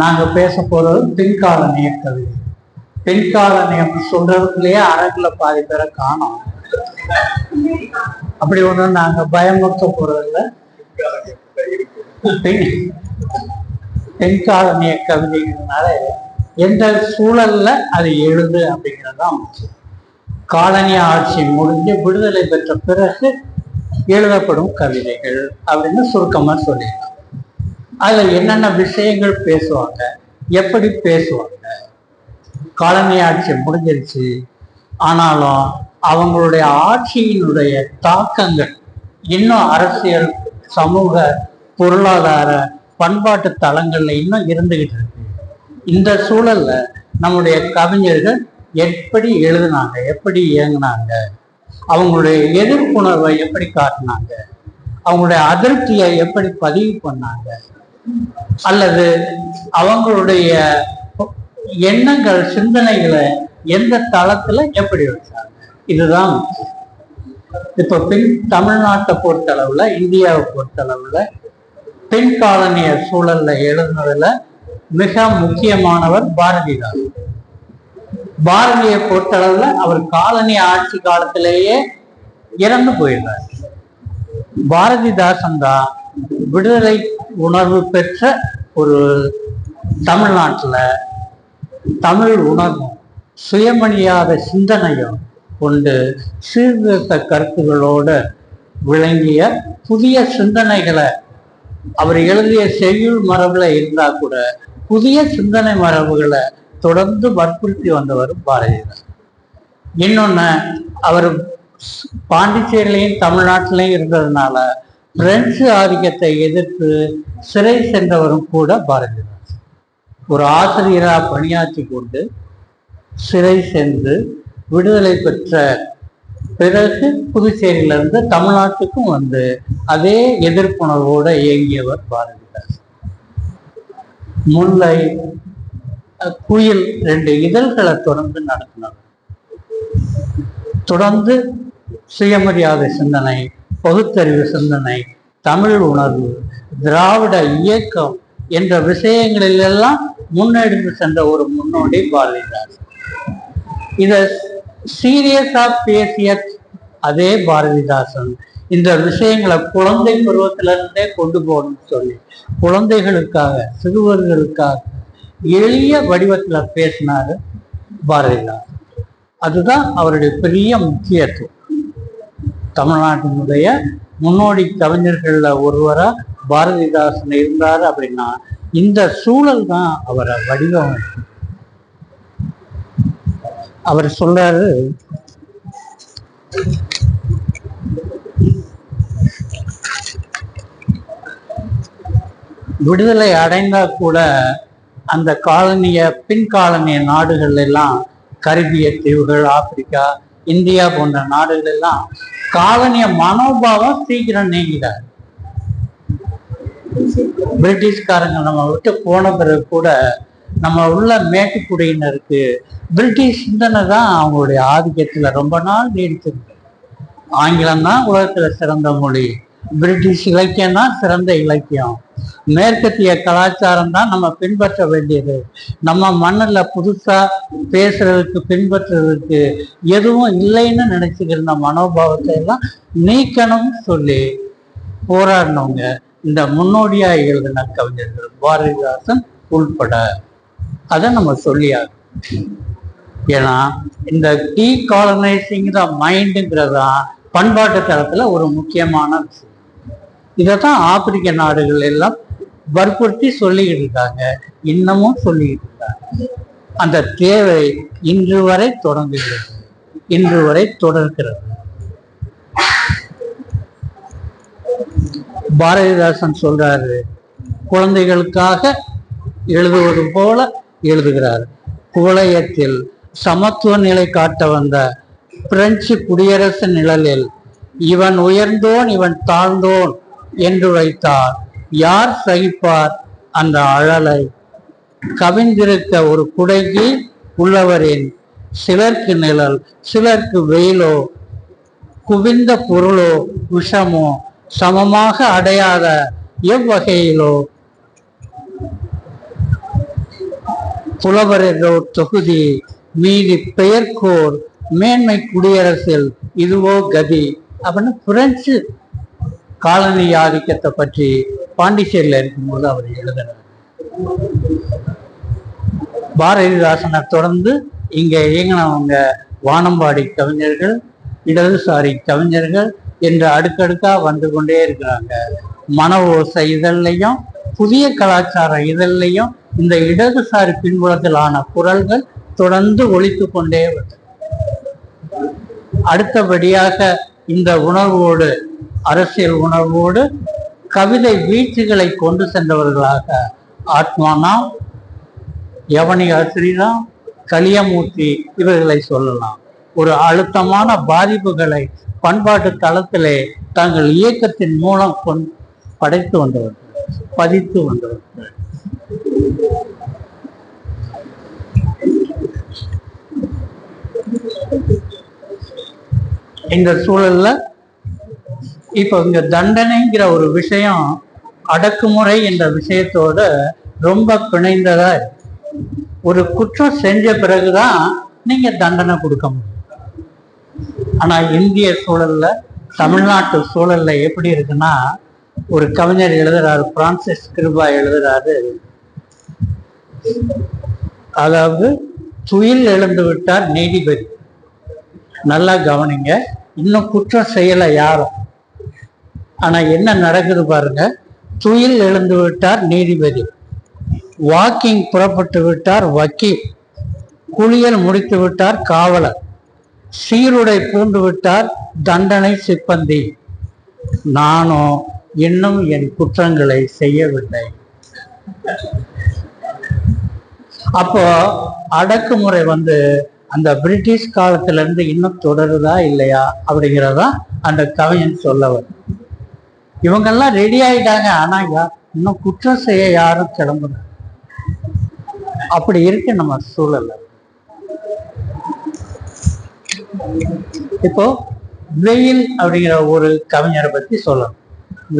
நாங்க பேச போறது பின்காலனிய கவிதை பின்காலனியம் சொல்றதுக்குள்ளேயே அரங்குல பாதி பேரை காணோம். அப்படி ஒண்ணு நாங்க பயமுறுத்த போறதுல தென்கால பின்காலனிய கவிதைங்கிறதுனால எந்த சூழல்ல அது எழுது அப்படிங்கிறது தான் காலனி ஆட்சி முடிஞ்சு விடுதலை பெற்ற பிறகு எழுதப்படும் கவிதைகள் அப்படின்னு சுருக்கமா சொல்லிருக்கோம் அதுல என்னென்ன விஷயங்கள் பேசுவாங்க? எப்படி பேசுவாங்க? காலனி ஆட்சி முடிஞ்சிருச்சு. ஆனாலும் அவங்களுடைய ஆட்சியினுடைய தாக்கங்கள் இன்னும் அரசியல் சமூக பொருளாதார பண்பாட்டு தளங்கள்ல இன்னும் இருந்துகிட்டு இருக்கு. இந்த சூழல்ல நம்முடைய கவிஞர்கள் எப்படி எழுதுனாங்க? எப்படி இயங்குனாங்க? அவங்களுடைய எதிர்ப்புணர்வை எப்படி காட்டினாங்க? அவங்களுடைய அதிருப்தியை எப்படி பதிவு பண்ணாங்க? அல்லது அவங்களுடைய எண்ணங்கள் சிந்தனைகளை எந்த தளத்துல எப்படி வச்சாங்க இதுதான். இப்ப பின் தமிழ்நாட்டை பொறுத்தளவுல இந்தியாவை பொறுத்தளவுல பின் காலனிய சூழல்ல எழுதுனதுல மிக முக்கியமானவர் பாரதிதாசன். பாரதியை பொறுத்தளவுல அவர் காலனி ஆட்சி காலத்திலேயே இறந்து போயிடுறார். பாரதிதாசன் தான் விடுதலை உணர்வு பெற்ற ஒரு தமிழ்நாட்டில் தமிழ் உணர்வும் சுயமணியாத சிந்தனையும் கொண்டு சீர்திருத்த கருத்துக்களோடு விளங்கிய புதிய சிந்தனைகளை அவர் எழுதிய செய்யுள் மரபுல இருந்தால் கூட புதிய சிந்தனை மரபுகளை தொடர்ந்து வற்புறுத்தி வந்தவர் பாரதியார் இன்னொன்று அவர் பாண்டிச்சேரியிலையும் தமிழ்நாட்டிலையும் இருந்ததுனால பிரெஞ்சு ஆதிக்கத்தை எதிர்த்து சிறை சென்றவரும் கூட பாரதிதாசன். ஒரு ஆசிரியராக பணியாற்றி கொண்டு சிறை சென்று விடுதலை பெற்ற பிறகு புதுச்சேரியிலிருந்து தமிழ்நாட்டுக்கும் வந்து அதே எதிர்ப்புணர்வோடு இயங்கியவர் பாரதிதாசன். முல்லை குயில் ரெண்டு இதழ்களை தொடர்ந்து நடத்தினார். தொடர்ந்து சுயமரியாதை சிந்தனை பகுத்தறிவு சிந்தனை தமிழ் உணர்வு திராவிட இயக்கம் என்ற விஷயங்களிலெல்லாம் முன்னெடுத்து சென்ற ஒரு முன்னோடி பாரதிதாசன். இத சீரியஸா பேசிய அதே பாரதிதாசன் இந்த விஷயங்களை குழந்தை பருவத்திலிருந்தே கொண்டு போகணும்னு சொல்லி குழந்தைகளுக்காக சிறுவர்களுக்காக எளிய வடிவத்துல பேசினாரு பாரதிதாசன். அதுதான் அவருடைய பெரிய முக்கியத்துவம். தமிழ்நாட்டினுடைய முன்னோடி கவிஞர்கள்ல ஒருவரா பாரதிதாசன் இருந்தாரு அப்படின்னா இந்த சூழல் தான் அவரை வடிவம் அவர் சொல்றாரு விடுதலை அடைந்தா கூட அந்த காலனிய பின் காலனிய நாடுகள் எல்லாம் கரிபிய தீவுகள் ஆப்பிரிக்கா இந்தியா போன்ற நாடுகள் எல்லாம் காலனிய மனோபாவம் சீக்கிரம் நீங்கிட்டார் பிரிட்டிஷ்காரங்க நம்ம விட்டு போன பிறகு கூட நம்ம உள்ள மேட்டுக்குடியினருக்கு பிரிட்டிஷ் சிந்தனை தான் அவங்களுடைய ஆதிக்கத்துல ரொம்ப நாள் நீடிச்சிருக்கு ஆங்கிலம் தான் உலகத்துல சிறந்த மொழி. பிரிட்டிஷ் இலக்கியம் தான் சிறந்த இலக்கியம். மேற்கத்திய கலாச்சாரம் தான் நம்ம பின்பற்ற வேண்டியது. நம்ம மண்ணில் புதுசா பேசுறதுக்கு பின்பற்றுறதுக்கு எதுவும் இல்லைன்னு நினைச்சுக்கிற மனோபாவத்தை எல்லாம் நீக்கணும்னு சொல்லி போராடினவங்க இந்த முன்னோடியா எழுதின கவிஞர்கள் பாரதிதாசன் உள்பட. அதை நம்ம சொல்லியாகும் ஏன்னா இந்த டீ காலனைசிங் த பண்பாட்டு தளத்தில் ஒரு முக்கியமான விஷயம். இதைத்தான் ஆப்பிரிக்க நாடுகள் எல்லாம் வற்புறுத்தி சொல்லிக்கிட்டு இருக்காங்க இன்னமும் சொல்லிக்கிட்டு இருக்காங்க அந்த தேவை இன்று வரை தொடங்குகிறது. இன்று வரை தொடர்கிறது. பாரதிதாசன் சொல்றாரு குழந்தைகளுக்காக எழுதுவது போல எழுதுகிறார். குவளையத்தில் சமத்துவ நிலை காட்ட வந்த பிரெஞ்சு குடியரசு நிழலில் இவன் உயர்ந்தோன் இவன் தாழ்ந்தோன் என்று வைத்தார். யார் சகிப்பார்? அந்த அழலை. கவிந்திருக்க ஒரு குடைக்கு உள்ளவரின். சிலருக்கு நிழல் சிலருக்கு வெயிலோ குவிந்த பொருளோ விஷமோ சமமாக அடையாத எவ்வகையிலோ. புலவர் என்ற தொகுதி மீதி பெயர்கோர் மேன்மை குடியரசில் இதுவோ கதி. அப்படின்னு பிரெஞ்சு காலனி ஆதிக்கத்தை பற்றி பாண்டிச்சேரியில் இருக்கும்போது அவர் எழுதினார். பாரதிதாசனை தொடர்ந்து இங்க இயங்கினவங்க வானம்பாடி கவிஞர்கள் இடதுசாரி கவிஞர்கள் என்று அடுக்கடுக்கா வந்து கொண்டே இருக்கிறாங்க. மன ஓசை இதழ்லையும் புதிய கலாச்சார இதழ்லையும் இந்த இடதுசாரி பின்புலத்திலான குரல்கள் தொடர்ந்து ஒழித்து கொண்டே வந்தது அடுத்தபடியாக இந்த உணர்வோடு அரசியல் உணர்வோடு கவிதை வீச்சுகளை கொண்டு சென்றவர்களாக ஆத்மானா யவனி ஸ்ரீராம் கலியமூர்த்தி இவர்களை சொல்லலாம். ஒரு அழுத்தமான பாதிப்புகளை பண்பாட்டு தளத்திலே தங்கள் இயக்கத்தின் மூலம் கொண் படைத்து வந்தவர்கள் பதித்து வந்தவர்கள். இந்த சூழல்ல இப்போ இங்க தண்டனைங்கிற ஒரு விஷயம் அடக்குமுறை என்ற விஷயத்தோட ரொம்ப பிணைந்ததா இருக்கு. ஒரு குற்றம் செஞ்ச பிறகுதான் நீங்க தண்டனை கொடுக்க முடியும். ஆனா இந்திய சூழல்ல தமிழ்நாட்டு சூழல்ல எப்படி இருக்குன்னா ஒரு கவிஞர் எழுதுறாரு பிரான்சிஸ் கிருபா எழுதுறாரு. அதாவது துயில் எழுந்து விட்டார் நீதிபதி. நல்லா கவனிங்க இன்னும் குற்றம் செய்யல யாரும். ஆனால் என்ன நடக்குது பாருங்க. துயில் எழுந்து விட்டார் நீதிபதி. வாக்கிங் புறப்பட்டு விட்டார் வக்கீல். குளியல் முடித்து விட்டார் காவலர். சீருடை பூண்டு விட்டார் தண்டனை சிப்பந்தி. நானும் இன்னும் என் குற்றங்களை செய்யவில்லை. அப்போ அடக்குமுறை வந்து அந்த பிரிட்டிஷ் காலத்திலிருந்து இன்னும் தொடருதா இல்லையா அப்படிங்கிறதா அந்த கவிஞன் சொல்லவர் இவங்கெல்லாம் ரெடி ஆயிட்டாங்க. ஆனா இன்னும் குற்றம் செய்ய யாரும் கிளம்புற அப்படி இருக்கு நம்ம சூழல்ல. இப்போ வெயில் அப்படிங்கிற ஒரு கவிஞரை பத்தி சொல்லணும்.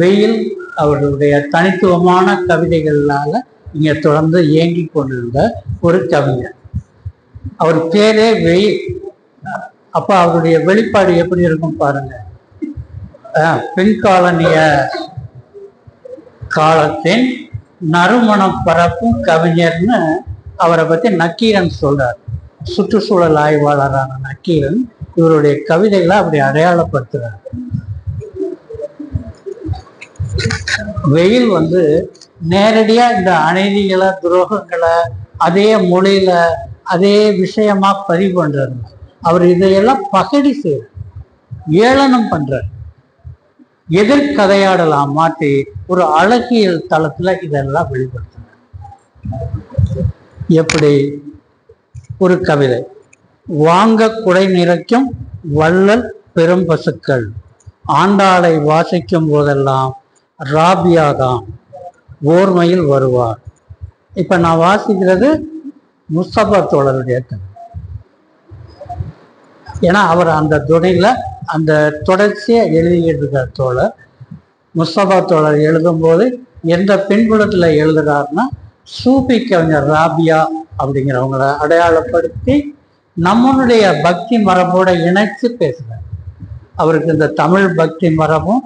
வெயில் அவருடைய தனித்துவமான கவிதைகளால இங்க தொடர்ந்து இயங்கி கொண்டிருந்த ஒரு கவிஞர். அவர் பேரே வெயில். அப்ப அவருடைய வெளிப்பாடு எப்படி இருக்கும் பாருங்க. பெண் காலனிய காலத்தின் நறுமணம் பரப்பும் கவிஞர்னு அவரை பத்தி நக்கீரன் சொல்றார். சுற்றுச்சூழல் ஆய்வாளரான நக்கீரன் இவருடைய கவிதைகளை அப்படி அடையாளப்படுத்துறார். வெயில் வந்து நேரடியா இந்த அநீதிகளை துரோகங்களை அதே மொழியில அதே விஷயமா பதிவு பண்றாரு. அவர் இதையெல்லாம் பகடி செய்யறார் ஏளனம் பண்றாரு. எதிர்கதையாடலாம் மாட்டி ஒரு அழகியல் தளத்துல இதெல்லாம் வெளிப்படுத்தின எப்படி? ஒரு கவிதை. வாங்க குடை நிறைக்கும் வள்ளல் பெரும் பசுக்கள். ஆண்டாளை வாசிக்கும் போதெல்லாம் ராபியா தான் ஓர்மையில் வருவார். இப்ப நான் வாசிக்கிறது முஸ்தபா தோழருடைய கதை. ஏன்னா அவர் அந்த துணையில அந்த தொடர்ச்சியை எழுதிக்கிட்டு இருக்கார் தோழர் முஸ்தபா தோழர் எழுதும்போது எந்த பின்புலத்தில் எழுதுகிறாருன்னா சூஃபி கவிஞர் ராபியா அப்படிங்கிறவங்கள அடையாளப்படுத்தி நம்மளுடைய பக்தி மரபோட இணைச்சு பேசுகிறார் அவருக்கு இந்த தமிழ் பக்தி மரபும்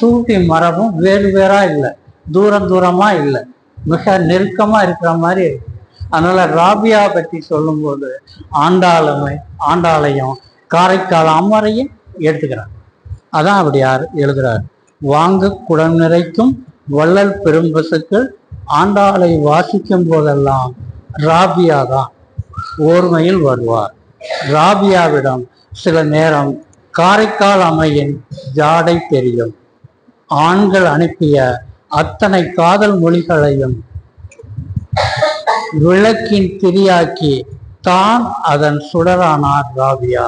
சூஃபி மரபும் வேறு வேறாக இல்லை. தூரம் தூரமாக இல்லை. மிக நெருக்கமாக இருக்கிற மாதிரி இருக்கு. அதனால ராபியா பற்றி சொல்லும்போது ஆண்டாளமை ஆண்டாளையும் காரைக்கால் அமரையும் எடுத்துக்கிறார் அதான் அப்படி யார் எழுதுறார். வாங்க குடம் நிறைக்கும் வள்ளல் பெரும்பசுக்கள் ஆண்டாளை வாசிக்கும் போதெல்லாம் ராபியா தான் ஓர்மையில் வருவார். ராபியாவிடம் சில நேரம் காரைக்கால் அம்மையின் ஜாடை தெரியும். ஆண்கள் அனுப்பிய அத்தனை காதல் மொழிகளையும் விளக்கின் திரியாக்கி தான் அதன் சுடரானார் ராபியா.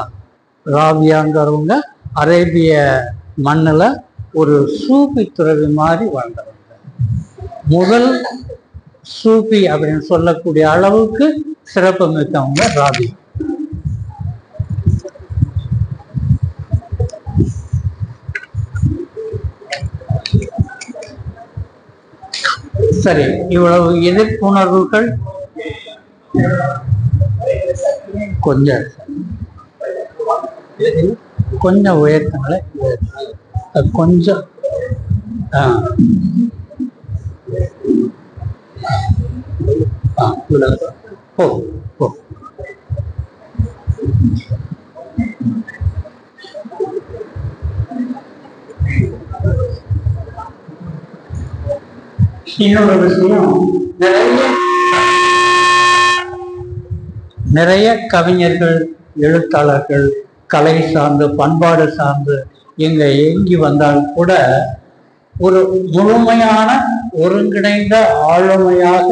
ராவியாங்கிறவங்க அரேபிய மண்ணில் ஒரு சூப்பி துறவி மாதிரி வாழ்ந்தவங்க. முதல் சூப்பி அப்படின்னு சொல்லக்கூடிய அளவுக்கு சிறப்பு மிக்கவங்க ராபி சரி இவ்வளவு எதிர்ப்புணர்வுகள் கொஞ்சம் கொஞ்சம் உயர்த்துங்களேன் கொஞ்சம் போ போ. இன்னொரு விஷயம் நிறைய நிறைய கவிஞர்கள் எழுத்தாளர்கள் கலை சார்ந்து பண்பாடு சார்ந்து இங்க இயங்கி வந்தால் கூட ஒரு முழுமையான ஒருங்கிணைந்த ஆளுமையாக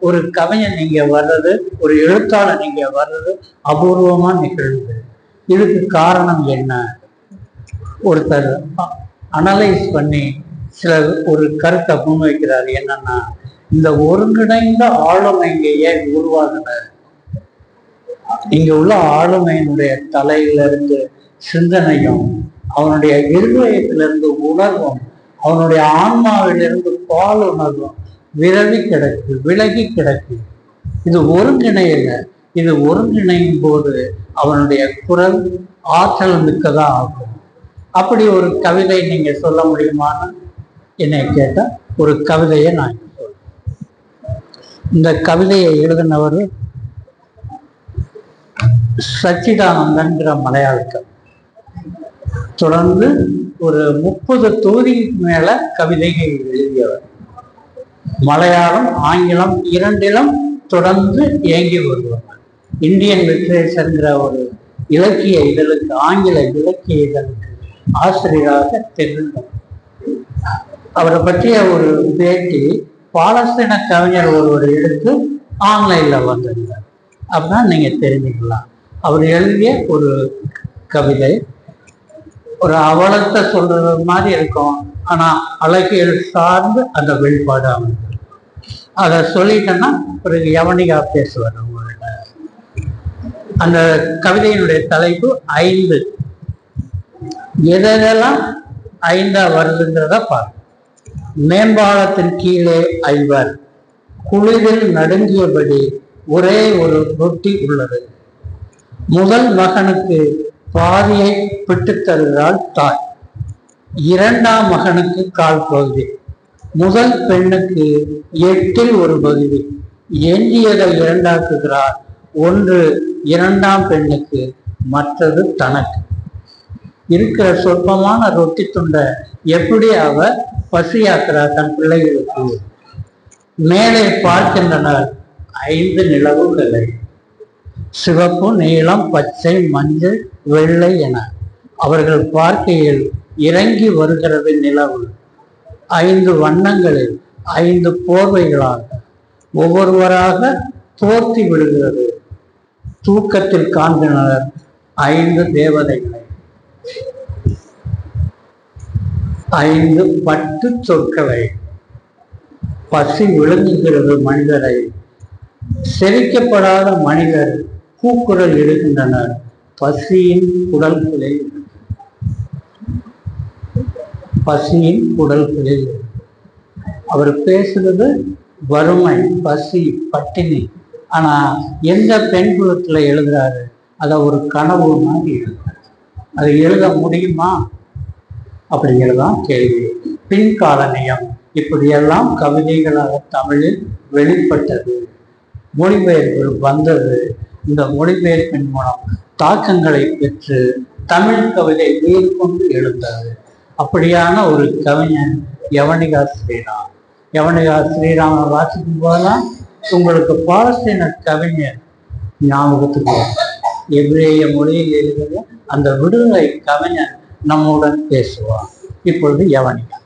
ஒரு கவிஞன் நீங்க வர்றது ஒரு எழுத்தாளர் நீங்க வர்றது அபூர்வமா நிகழ்வு இதுக்கு காரணம் என்ன? ஒருத்தர் அனலைஸ் பண்ணி சில ஒரு கருத்தை முன்வைக்கிறார். என்னன்னா இந்த ஒருங்கிணைந்த ஆளுமை இங்கே ஏன் உருவாகினார் இங்க உள்ள ஆளுமையினுடைய தலையில இருந்து சிந்தனையும் அவனுடைய இருதயத்திலிருந்து உணர்வும் அவனுடைய ஆன்மாவிலிருந்து பால் உணர்வும் விரவி கிடக்கு விலகி கிடக்கு. இது ஒருங்கிணையில இது ஒருங்கிணையும் போது அவனுடைய குரல் ஆற்றல் மிக்கதா ஆகும். அப்படி ஒரு கவிதை நீங்க சொல்ல முடியுமான்னு என்னை கேட்டால் ஒரு கவிதையை நான் சொல்றேன். இந்த கவிதையை எழுதினவர் சச்சிதானந்தன்கிற மலையாளத்தில். தொடர்ந்து ஒரு முப்பது தொகுதிக்கு மேல கவிதைகள் எழுதியவர். மலையாளம் ஆங்கிலம் இரண்டிலும் தொடர்ந்து இயங்கி வருவார். இந்தியன் லிட்ரேச்சர்ங்கிற ஒரு இலக்கிய இதழுக்கு ஆங்கில இலக்கிய இதழுக்கு ஆசிரியராக தெரிந்தார் அவரை பற்றிய ஒரு பேட்டி பாலஸ்தீன கவிஞர் ஒருவர் எடுத்து ஆன்லைன்ல வந்திருந்தார். அப்படின்னா நீங்க தெரிஞ்சுக்கலாம். அவர் எழுதிய ஒரு கவிதை. ஒரு அவலத்தை சொல்றது மாதிரி இருக்கும். ஆனா அழகியல் சார்ந்து அந்த வெளிப்பாடு அமைந்தது அதை சொல்லிட்டேன்னா பிறகு யவனிகா பேசுவார் உங்கள்கிட்ட அந்த கவிதையினுடைய தலைப்பு ஐந்து. எதெல்லாம் ஐந்தா வருதுங்கிறத பாரு. மேம்பாலத்தின் கீழே ஐவர். குளிரில் நடுங்கியபடி ஒரே ஒரு ரொட்டி உள்ளது. முதல் மகனுக்கு பாதியை பிட்டு தருகிறாள் தாய். இரண்டாம் மகனுக்கு கால் பகுதி. முதல் பெண்ணுக்கு எட்டில் ஒரு பகுதி. எஞ்சியதை இரண்டாக்குகிறார். ஒன்று இரண்டாம் பெண்ணுக்கு மற்றது தனக்கு. இருக்கிற சொற்பமான ரொட்டி துண்டை எப்படி அவ பசியாக்குறார் தன் பிள்ளைகளுக்கு? மேலே பார்க்கின்றனர் ஐந்து நிலவுகளை சிவப்பு நீளம் பச்சை மஞ்சள் வெள்ளை என. அவர்கள் பார்க்கையில் இறங்கி வருகிறது நிலவு. ஐந்து வண்ணங்களில் ஐந்து போர்வைகளாக ஒவ்வொருவராக தோர்த்தி விடுகிறது. தூக்கத்தில் காண்கின்றனர் ஐந்து தேவதைகளை. ஐந்து பட்டு சொற்களை. பசி விழுங்குகிறது மனிதரை. செரிக்கப்படாத மனிதர் கூக்குரல் எழுகின்றனர். பசியின் குடல்களில் பசியின் குடல்களில் அவர் பேசுறது வறுமை பசி பட்டினி. ஆனா எந்த பெண் குலத்துல எழுதுறாரு? அதை ஒரு கனவு மாதிரி எழுதுறாரு. அது எழுத முடியுமா? அப்படிங்கிறதான் கேள்வி. பின்காலனியம். இப்படியெல்லாம் கவிதைகளாக தமிழில் வெளிப்பட்டது. மொழிபெயர்ப்பு வந்தது. இந்த மொழிபெயர்ப்பின் மூலம் தாக்கங்களை பெற்று தமிழ் கவிதை உயிர் கொண்டு எழுந்தது அப்படியான ஒரு கவிஞன் யவனிகா ஸ்ரீராம். யவனிகா ஸ்ரீராமனை வாசிக்கும் போதெல்லாம் உங்களுக்கு பாலஸ்தீன கவிஞர் ஞாபகத்துக்கு வரும். மொழியில் எழுதிய அந்த விடுதலை கவிஞன் நம்முடன் பேசுவான் இப்பொழுது யவனிகா